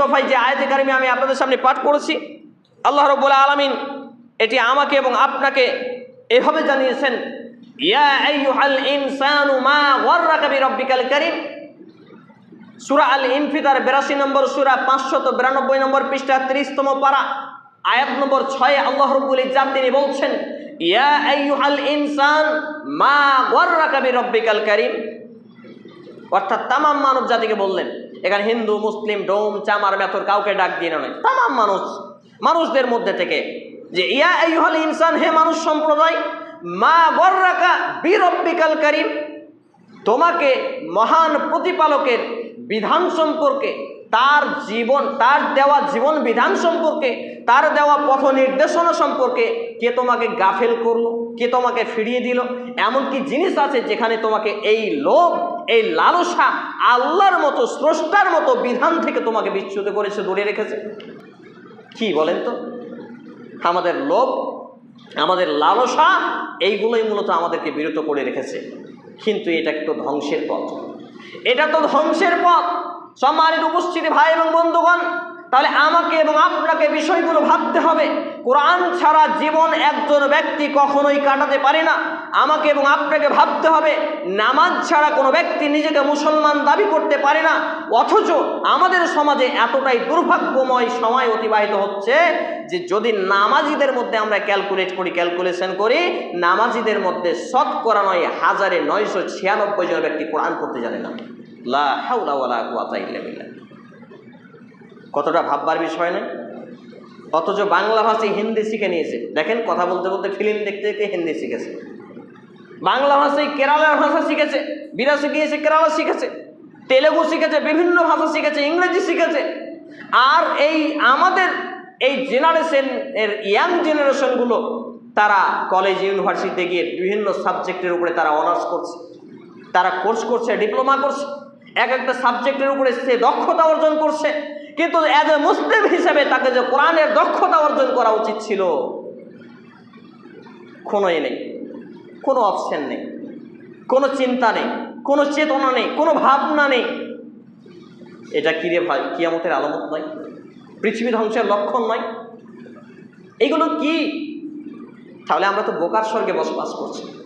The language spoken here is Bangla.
তোফাই যে আয়তে কারিমে আমি আপনাদের সামনে পাঠ করেছি, আল্লাহ রব্বুল আলমিন এটি আমাকে এবং আপনাকে এভাবে জানিয়েছেন সূরা আল ইনফিতার 82 নম্বর সূরা 592 নম্বর পৃষ্ঠা 30 তম পারা, আয়াত নম্বর 6 আল্লাহ রাব্বুল ইজ্জাত তিনি বলছেন মা অর্থাৎ তামাম মানব জাতিকে বললেন এখানে হিন্দু, মুসলিম, ডোম, চামার, মেথর কাউকে ডাক দিয়ে নয়। তাম মানুষ, মানুষদের মধ্যে থেকে যে, ইয়া এই হল ইনসান, হে মানুষ সম্প্রদায়, মা বর্রাকা বিরব্বিকাল তোমাকে মহান প্রতিপালকের বিধান সম্পর্কে তার জীবন, তার দেওয়া জীবন বিধান সম্পর্কে, তার দেওয়া পথ নির্দেশনা সম্পর্কে কে তোমাকে গাফেল করল, কে তোমাকে ফিরিয়ে দিল? এমন কি জিনিস আছে যেখানে তোমাকে এই লোভ, এই লালসা আল্লাহর মতো, স্রষ্টার মতো বিধান থেকে তোমাকে বিচ্যুত করেছে দূরে রেখেছে। কি বলেন তো? আমাদের লোভ, আমাদের লালসা, এইগুলোই মূলত আমাদেরকে বিরত করে রেখেছে। কিন্তু এটা একটু ধ্বংসের পথ। এটা তো ধ্বংসের পথ। সম্মানিত উপস্থিতি ভাই এবং বন্ধুগণ, তাহলে আমাকে এবং আপনাকে বিষয়গুলো ভাবতে হবে। কোরআন ছাড়া জীবন একজন ব্যক্তি কখনোই কাটাতে পারে না। আমাকে এবং আপনাকে ভাবতে হবে, নামাজ ছাড়া কোনো ব্যক্তি নিজেকে মুসলমান দাবি করতে পারে না। অথচ আমাদের সমাজে এতটাই দুর্ভাগ্যময় সময় অতিবাহিত হচ্ছে যে যদি নামাজিদের মধ্যে আমরা ক্যালকুলেট করি, ক্যালকুলেশন করি, নামাজিদের মধ্যে শতকরা নয় হাজারে নয়শো ছিয়ানব্বই জন ব্যক্তি কোরআন করতে জানে না। লা কতটা ভাববার বিষয় নয়। অথচ বাংলা ভাষী হিন্দি শিখে নিয়েছে। দেখেন কথা বলতে বলতে ফিল্ম দেখতে দেখতে হিন্দি শিখেছে। বাংলা ভাষায় কেরালার ভাষা শিখেছে বিরাসে গিয়েছে কেরালা শিখেছে, তেলেগু শিখেছে, বিভিন্ন ভাষা শিখেছে, ইংরেজি শিখেছে। আর এই আমাদের এই জেনারেশন এর ইয়াং জেনারেশনগুলো তারা কলেজ ইউনিভার্সিটিতে গিয়ে বিভিন্ন সাবজেক্টের উপরে তারা অনার্স করছে। তারা কোর্স করছে ডিপ্লোমা করছে। এক একটা সাবজেক্টের উপরে সে দক্ষতা অর্জন করছে। কিন্তু অ্যাজ এ মুসলিম হিসেবে তাকে যে কোরআনের দক্ষতা অর্জন করা উচিত ছিল, কোনোই নেই, কোনো অপশন নেই, কোনো চিন্তা নেই, কোনো চেতনা নেই, কোনো ভাবনা নেই। এটা কি রে ভাই? কিয়ামতের আলামত নয়, পৃথিবী ধ্বংসের লক্ষণ নয়। এগুলো কি? তাহলে আমরা তো বোকার স্বর্গে বসবাস করছি।